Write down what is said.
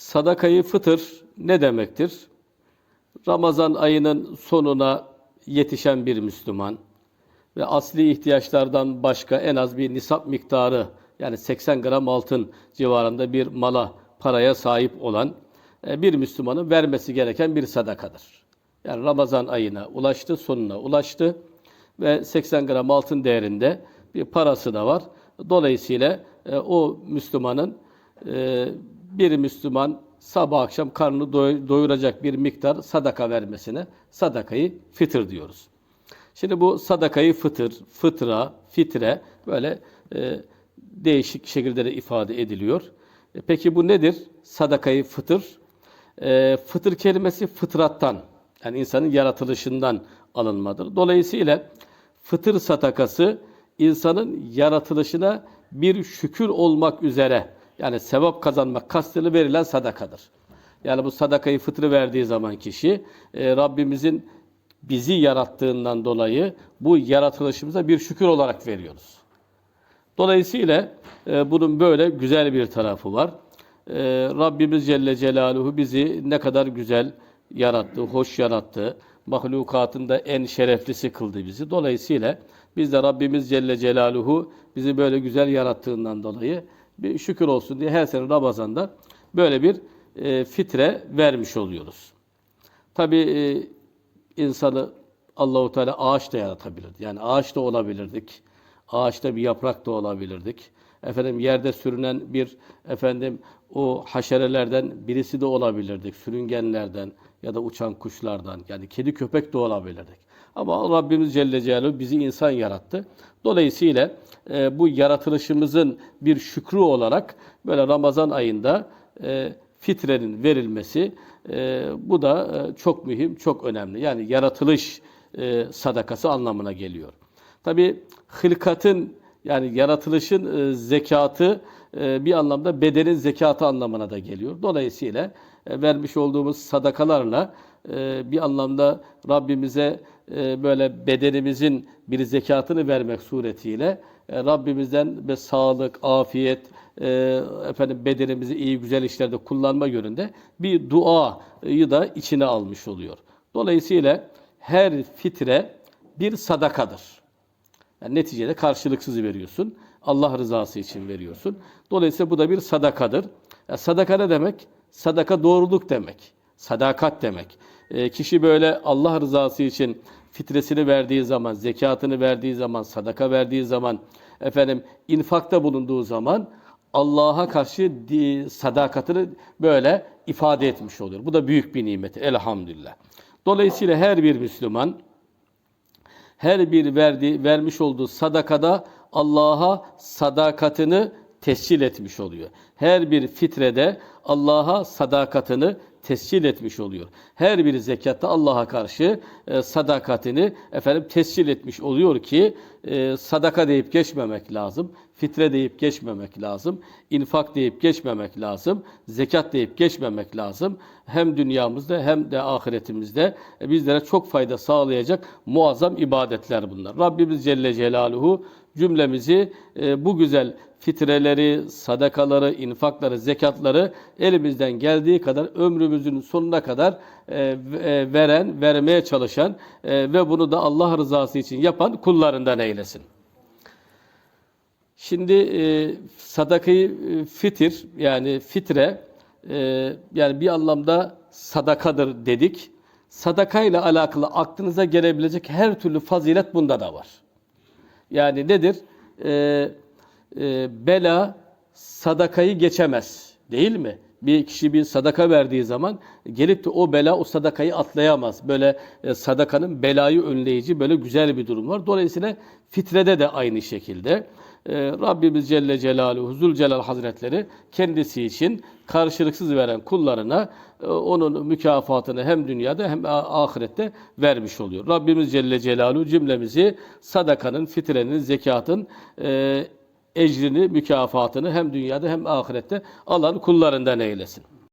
Sadakayı fıtır ne demektir? Ramazan ayının sonuna yetişen bir Müslüman ve asli ihtiyaçlardan başka en az bir nisap miktarı yani 80 gram altın civarında bir mala, paraya sahip olan e, bir Müslümanın vermesi gereken bir sadakadır. Yani Ramazan ayına ulaştı, sonuna ulaştı ve 80 gram altın değerinde bir parası da var. Dolayısıyla e, o Müslümanın e, bir Müslüman sabah akşam karnını doy- doyuracak bir miktar sadaka vermesine sadakayı fitır diyoruz. Şimdi bu sadakayı fıtır, fıtra, fitre böyle e, değişik şekillerde ifade ediliyor. E, peki bu nedir? Sadakayı fıtır. E, fıtır kelimesi fıtrattan yani insanın yaratılışından alınmadır. Dolayısıyla fıtır sadakası insanın yaratılışına bir şükür olmak üzere yani sevap kazanmak kastıyla verilen sadakadır. Yani bu sadakayı fıtrı verdiği zaman kişi e, Rabbimizin bizi yarattığından dolayı bu yaratılışımıza bir şükür olarak veriyoruz. Dolayısıyla e, bunun böyle güzel bir tarafı var. E, Rabbimiz Celle Celaluhu bizi ne kadar güzel yarattı, hoş yarattı. Mahlukatın da en şereflisi kıldı bizi. Dolayısıyla biz de Rabbimiz Celle Celaluhu bizi böyle güzel yarattığından dolayı bir şükür olsun diye her sene Ramazan'da böyle bir e, fitre vermiş oluyoruz. Tabii e, insanı Allahu Teala ağaç da yaratabilirdi. Yani ağaç da olabilirdik. Ağaçta bir yaprak da olabilirdik. Efendim yerde sürünen bir efendim o haşerelerden birisi de olabilirdik. Sürüngenlerden ya da uçan kuşlardan yani kedi köpek de olabilirdik. Ama Rabbimiz Celle Celaluhu bizi insan yarattı. Dolayısıyla e, bu yaratılışımızın bir şükrü olarak böyle Ramazan ayında e, fitrenin verilmesi e, bu da e, çok mühim, çok önemli. Yani yaratılış e, sadakası anlamına geliyor. Tabi hılkatın yani yaratılışın e, zekatı e, bir anlamda bedenin zekatı anlamına da geliyor. Dolayısıyla e, vermiş olduğumuz sadakalarla bir anlamda Rabbimize böyle bedenimizin bir zekatını vermek suretiyle Rabbimizden ve sağlık, afiyet, efendim bedenimizi iyi güzel işlerde kullanma yönünde bir duayı da içine almış oluyor. Dolayısıyla her fitre bir sadakadır. Yani neticede karşılıksız veriyorsun. Allah rızası için veriyorsun. Dolayısıyla bu da bir sadakadır. Ya sadaka ne demek? Sadaka doğruluk demek. Sadakat demek. E, kişi böyle Allah rızası için fitresini verdiği zaman, zekatını verdiği zaman, sadaka verdiği zaman, efendim infakta bulunduğu zaman Allah'a karşı sadakatini böyle ifade etmiş oluyor. Bu da büyük bir nimet. Elhamdülillah. Dolayısıyla her bir Müslüman her bir verdiği, vermiş olduğu sadakada Allah'a sadakatini tescil etmiş oluyor. Her bir fitrede Allah'a sadakatini tescil etmiş oluyor. Her bir zekatta Allah'a karşı e, sadakatini efendim tescil etmiş oluyor ki e, sadaka deyip geçmemek lazım. Fitre deyip geçmemek lazım. infak deyip geçmemek lazım. Zekat deyip geçmemek lazım. Hem dünyamızda hem de ahiretimizde e, bizlere çok fayda sağlayacak muazzam ibadetler bunlar. Rabbimiz Celle Celaluhu cümlemizi e, bu güzel fitreleri, sadakaları, infakları, zekatları elimizden geldiği kadar ömrümüzün sonuna kadar e, e, veren, vermeye çalışan e, ve bunu da Allah rızası için yapan kullarından eylesin. Şimdi e, sadakayı e, fitir yani fitre e, yani bir anlamda sadakadır dedik. Sadakayla alakalı aklınıza gelebilecek her türlü fazilet bunda da var. Yani nedir? Ee, e, bela sadakayı geçemez. Değil mi? Bir kişi bir sadaka verdiği zaman gelip de o bela o sadakayı atlayamaz. Böyle e, sadakanın belayı önleyici böyle güzel bir durum var. Dolayısıyla fitrede de aynı şekilde. E, Rabbimiz Celle Celaluhu Zülcelal Hazretleri kendisi için karşılıksız veren kullarına e, onun mükafatını hem dünyada hem ahirette vermiş oluyor. Rabbimiz Celle Celaluhu cümlemizi sadakanın, fitrenin, zekatın e, ecrini, mükafatını hem dünyada hem ahirette alan kullarından eylesin.